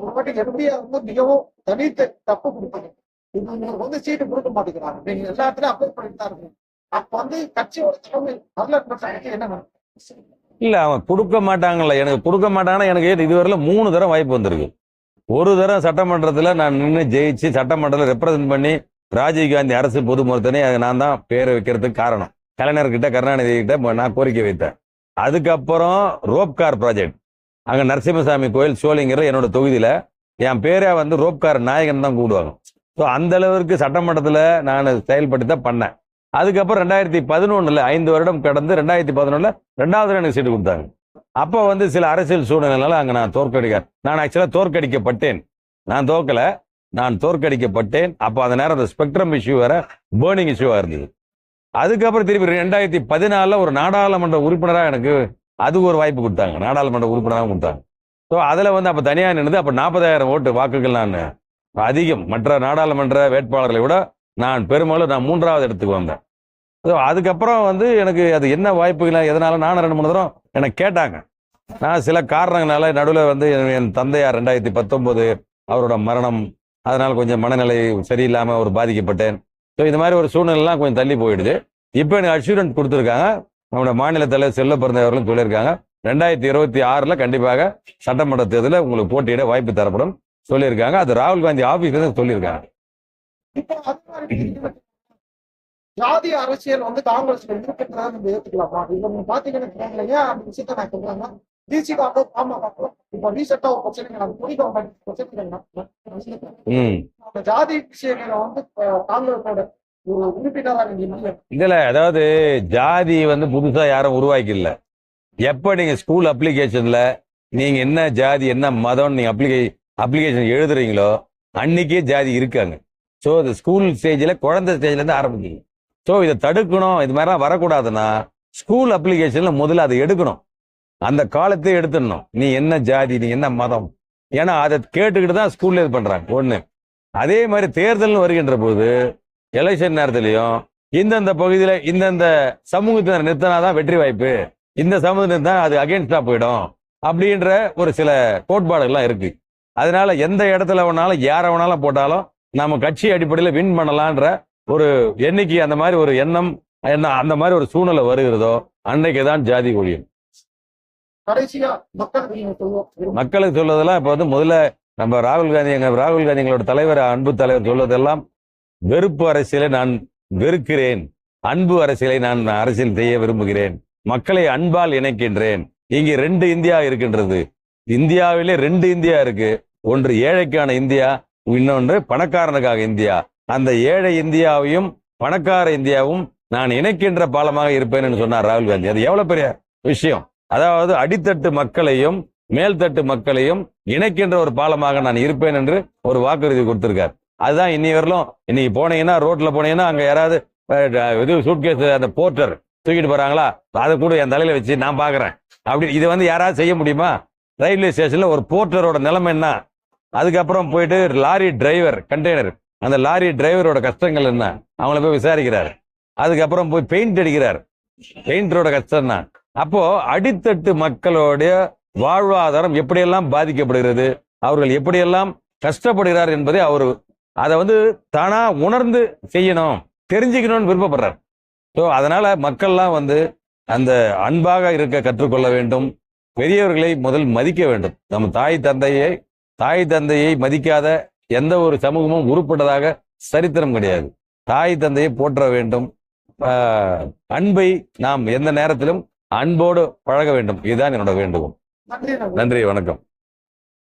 ஒரு வாட்டி எம்பியா வந்து மிகவும் தனித்த தப்பு கொடுப்பீங்க இது உங்களுக்கு வந்து சீட்டு கொடுக்க மாட்டேங்கிறாங்க நீங்க எல்லா இடத்துலயும் அப்ளை பண்ணிட்டு தான் இருக்கீங்க அப்ப வந்து கட்சியோட தலைமை வரலாற்று என்ன வேணும்? இல்ல அவன் கொடுக்க மாட்டாங்கல்ல. எனக்கு கொடுக்க மாட்டாங்கன்னா எனக்கு இதுவரையில மூணு தரம் வாய்ப்பு வந்திருக்கு. ஒரு தரம் சட்டமன்றத்தில் நான் நின்று ஜெயிச்சு சட்டமன்றத்தில் ரெப்ரசென்ட் பண்ணி ராஜீவ் காந்தி அரசு பொது மருத்துவமனை நான் தான் பேரை வைக்கிறதுக்கு காரணம். கலைஞர்கிட்ட கருணாநிதி கிட்ட நான் கோரிக்கை வைத்தேன். அதுக்கப்புறம் ரோப்கார் ப்ராஜெக்ட் அங்கே நரசிம்மசாமி கோயில் சோழிங்கிற என்னோட தொகுதியில் என் பேரை வந்து ரோப்கார் நாயகன் தான் கூடுவாங்க. ஸோ அந்த அளவிற்கு சட்டமன்றத்தில் நான் செயல்பட்டு தான் பண்ணேன். அதுக்கப்புறம் ரெண்டாயிரத்தி பதினொன்னுல ஐந்து வருடம் கடந்து ரெண்டாயிரத்தி பதினொன்றில் ரெண்டாவது எனக்கு சீட்டு கொடுத்தாங்க. அப்போ வந்து சில அரசியல் சூழ்நிலைனால அங்கே நான் தோற்கடிக்க நான் ஆக்சுவலாக தோற்கடிக்கப்பட்டேன். நான் தோக்கலை நான் தோற்கடிக்கப்பட்டேன். அப்போ அந்த நேரம் அந்த ஸ்பெக்ட்ரம் இஷ்யூ வேற பேர்னிங் இஷ்யூவாக இருந்தது. அதுக்கப்புறம் திருப்பி ரெண்டாயிரத்தி பதினாலில் ஒரு நாடாளுமன்ற உறுப்பினராக எனக்கு அதுக்கு ஒரு வாய்ப்பு கொடுத்தாங்க. நாடாளுமன்ற உறுப்பினராக கொடுத்தாங்க. ஸோ அதில் வந்து அப்போ தனியாக நின்று அப்போ நாற்பதாயிரம் ஓட்டு வாக்குகள் நான் அதிகம். மற்ற நாடாளுமன்ற வேட்பாளர்களை விட நான் பெரும்பாலும் நான் மூன்றாவது இடத்துக்கு வந்தேன். ஸோ அதுக்கப்புறம் வந்து எனக்கு அது என்ன வாய்ப்புகள் எதனால நானும் ரெண்டு மூணு தரம் எனக்கு கேட்டாங்க. நான் சில காரணங்களால நடுவில் வந்து என் தந்தையார் ரெண்டாயிரத்தி பத்தொம்போது அவரோட மரணம் அதனால் கொஞ்சம் மனநிலை சரியில்லாமல் ஒரு பாதிக்கப்பட்டேன். ஸோ இந்த மாதிரி ஒரு சூழ்நிலைலாம் கொஞ்சம் தள்ளி போயிடுது. இப்போ எனக்கு அஷூரன்ஸ் கொடுத்துருக்காங்க. நம்மளோட மாநில தலைவர் செல்ல பிறந்தவர்களும் சொல்லியிருக்காங்க. ரெண்டாயிரத்தி இருபத்தி ஆறுல கண்டிப்பாக சட்டமன்ற தேர்தலில் உங்களுக்கு போட்டியிட வாய்ப்பு தரப்படும் சொல்லியிருக்காங்க. அது ராகுல் காந்தி ஆபீஸ்ல சொல்லியிருக்காங்க. ஜாதி அரசியல் வந்து காங்கிரஸ்ல இருக்கிறதா நம்ம ஏத்துக்கலாமா? இப்ப நீங்க பாத்தீங்கன்னு வச்சுக்கோங்களேன், ஏன் அந்த விஷயத்த நான் சொல்றேன்னா பிசிகாக பாமக இப்ப ரீசெண்டா ஒரு பிரச்சனை அது புரித பிரச்சனை ம். அந்த ஜாதி விஷயங்களை வந்து காங்கிரஸோட இதுல அதாவது ஜாதி வந்து புதுசா யாரும் உருவாக்கல எப்ப நீங்க ஸ்கூல் அப்ளிகேஷன்ல நீங்க என்ன ஜாதி என்ன மதம் நீங்க அப்ளிகே அப்ளிகேஷன் எழுதுறீங்களோ அன்னைக்கே ஜாதி இருக்காங்க. ஸோ இந்த ஸ்கூல் ஸ்டேஜ்ல குழந்தை ஸ்டேஜ்ல இருந்து ஆரம்பிக்கீங்க ஸோ இதை தடுக்கணும் இது மாதிரிலாம் வரக்கூடாதுன்னா ஸ்கூல் அப்ளிகேஷன்ல முதல்ல அதை எடுக்கணும். அந்த காலத்தையே எடுத்துடணும். நீ என்ன ஜாதி நீ என்ன மதம்? ஏன்னா அதை கேட்டுக்கிட்டு தான் ஸ்கூல்ல இது பண்றாங்க. ஒன்று அதே மாதிரி தேர்தல்னு வருகின்ற போது எலெக்ஷன் நேரத்திலையும் இந்தந்த பகுதியில இந்தந்த சமூகத்தினர் நிறுத்தினாதான் வெற்றி வாய்ப்பு. இந்த சமூகத்தை நிறுத்தினா அது அகேன்ஸ்டா போயிடும். அப்படின்ற ஒரு சில கோட்பாடுகள்லாம் இருக்கு. அதனால எந்த இடத்துல வேணாலும் யாரை வேணாலும் போட்டாலும் நம்ம கட்சி அடிப்படையில் வின் பண்ணலான்ற ஒரு எண்ணிக்கை அந்த மாதிரி ஒரு எண்ணம் என்ன அந்த மாதிரி ஒரு சூழ்நிலை வருகிறதோ அன்னைக்கு தான் ஜாதி ஒழியும். மக்களுக்கு சொல்வதெல்லாம் இப்போ வந்து முதல்ல நம்ம ராகுல் காந்தி எங்க ராகுல் காந்தி எங்களோட தலைவர் அன்பு தலைவர் சொல்வதெல்லாம் வெறுப்பு அரசியலை நான் வெறுக்கிறேன். அன்பு அரசியலை நான் அரசியல் செய்ய விரும்புகிறேன். மக்களை அன்பால் இணைக்கின்றேன். இங்கே ரெண்டு இந்தியா இருக்கின்றது. இந்தியாவிலே ரெண்டு இந்தியா இருக்கு. ஒன்று ஏழைக்கான இந்தியா இன்னொன்று பணக்காரனுக்காக இந்தியா. அந்த ஏழை இந்தியாவையும் பணக்கார இந்தியாவும் நான் இணைக்கின்ற பாலமாக இருப்பேன் சொன்னார் ராகுல் காந்தி. அது எவ்வளவு பெரிய விஷயம்? அதாவது அடித்தட்டு மக்களையும் மேல்தட்டு மக்களையும் இணைக்கின்ற ஒரு பாலமாக நான் இருப்பேன் என்று ஒரு வாக்குறுதி கொடுத்திருக்கார். அதுதான் இன்னி வரலும். இன்னைக்கு போனீங்கன்னா ரோட்ல போனீங்கன்னா அங்க யாராவது இது சூட்கேஸ் அந்த போர்ட்டர் தூக்கிட்டு போறாங்களா? அதை கூட என் தலையில வச்சு நான் பாக்குறேன். அப்படி இது வந்து யாராவது செய்ய முடியுமா? ரயில்வே ஸ்டேஷன்ல ஒரு போர்ட்டரோட நிலைமை என்ன? அதுக்கப்புறம் போயிட்டு லாரி டிரைவர் கண்டெய்னர் அந்த லாரி டிரைவரோட கஷ்டங்கள் என்ன? அவங்கள போய் விசாரிக்கிறார். அதுக்கப்புறம் போய் பெயிண்ட் அடிக்கிறார். பெயிண்டரோட கஷ்டம் தான் அப்போ அடித்தட்டு மக்களுடைய வாழ்வாதாரம் எப்படியெல்லாம் பாதிக்கப்படுகிறது? அவர்கள் எப்படியெல்லாம் கஷ்டப்படுகிறார் என்பதை அவர் அதை வந்து தானா உணர்ந்து செய்யணும் தெரிஞ்சுக்கணும்னு விருப்பப்படுறார். ஸோ அதனால மக்கள்லாம் வந்து அந்த அன்பாக இருக்க கற்றுக்கொள்ள வேண்டும். பெரியவர்களை முதல் மதிக்க வேண்டும். நம்ம தாய் தந்தையை தாய் தந்தையை மதிக்காத எந்த ஒரு சமூகமும் உருப்பட்டதாக சரித்திரம் கிடையாது. தாய் தந்தையை போற்ற வேண்டும். அன்பை நாம் எந்த நேரத்திலும் அன்போடு பழக வேண்டும். இதுதான் என்னோட வேண்டுகோள். நன்றி வணக்கம்.